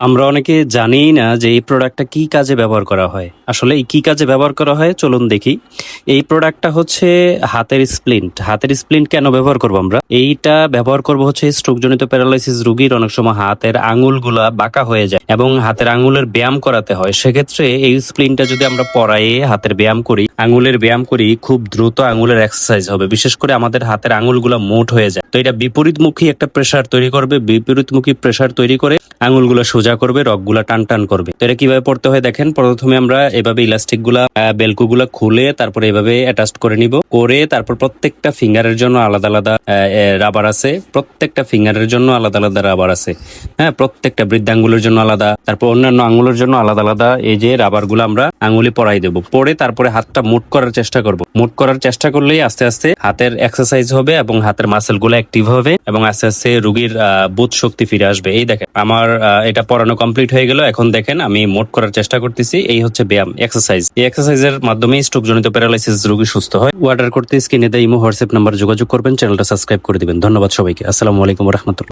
আমরা অনেকে জানি না যে এই প্রোডাক্টটা কি কাজে ব্যবহার করা হয়। আসলে এই কি কাজে ব্যবহার করা হয়, চলুন দেখি। এই প্রোডাক্টটা হচ্ছে হাতের স্প্লিন্ট হাতের স্প্লিন্ট কেন ব্যবহার করব আমরা? এইটা ব্যবহার করব হচ্ছে স্ট্রোকজনিত প্যারালাইসিস রোগীর অনেক সময় হাতের আঙুলগুলা বাঁকা হয়ে যায় এবং হাতের আঙুলের ব্যায়াম করাতে হয়। সেক্ষেত্রে এই স্প্লিনটা যদি আমরা পরায়ে হাতের ব্যায়াম করি, আঙুলের ব্যায়াম করি, খুব দ্রুত আঙুলের এক্সারসাইজ হবে। বিশেষ করে আমাদের হাতের আঙুলগুলো মোট হয়ে যায়। তো এটা বিপরীতমুখী একটা প্রেসার তৈরি করবে। বিপরীতমুখী প্রেসার তৈরি করে আঙুলগুলো সোজা করবে রকগুলা টান টান করবে। তো এটা কীভাবে পড়তে হয় দেখেন, প্রথমে আমরা এভাবে ইলাস্টিকগুলা বেলকু গুলা খুলে তারপরে এভাবে অ্যাটাচ করে নিব। করে তারপর প্রত্যেকটা ফিঙ্গারের জন্য আলাদা আলাদা রাবার আছে। প্রত্যেকটা ফিঙ্গারের জন্য আলাদা আলাদা রাবার আছে। হ্যাঁ প্রত্যেকটা বৃদ্ধাঙ্গুলের জন্য আলাদা। তারপর অন্যান্য আঙুলের জন্য আলাদা আলাদা এই যে রাবারগুলো আমরা আঙ্গুলি পরাই দেবো। পরে তারপরে হাতটা মুট করার চেষ্টা করব। মুট করার চেষ্টা করলেই আস্তে আস্তে হাতের এক্সারসাইজ হবে এবং হাতের মাসেলগুলো অ্যাক্টিভ হবে এবং আস্তে আস্তে রুগীর বোধ শক্তি ফিরে আসবে। এই দেখেন, আমার এটা পড়ানো কমপ্লিট হয়ে গেল। এখন দেখেন, আমি মোট করার চেষ্টা করতেছি। এই হচ্ছে ব্যায়াম এক্সারসাইজ এই এক্সারসাইজের মাধ্যমে স্ট্রোক জনিত প্যারালাইসিস রোগী সুস্থ হয়। অর্ডার করতে স্ক্রিনে দেয় ইমো হোয়াটসঅ্যাপ নাম্বার যোগাযোগ করবেন। চ্যানেলটা সাবস্ক্রাইব করে দিবেন। ধন্যবাদ সবাইকে। আসসালামু আলাইকুম রহমতুল্লাহ।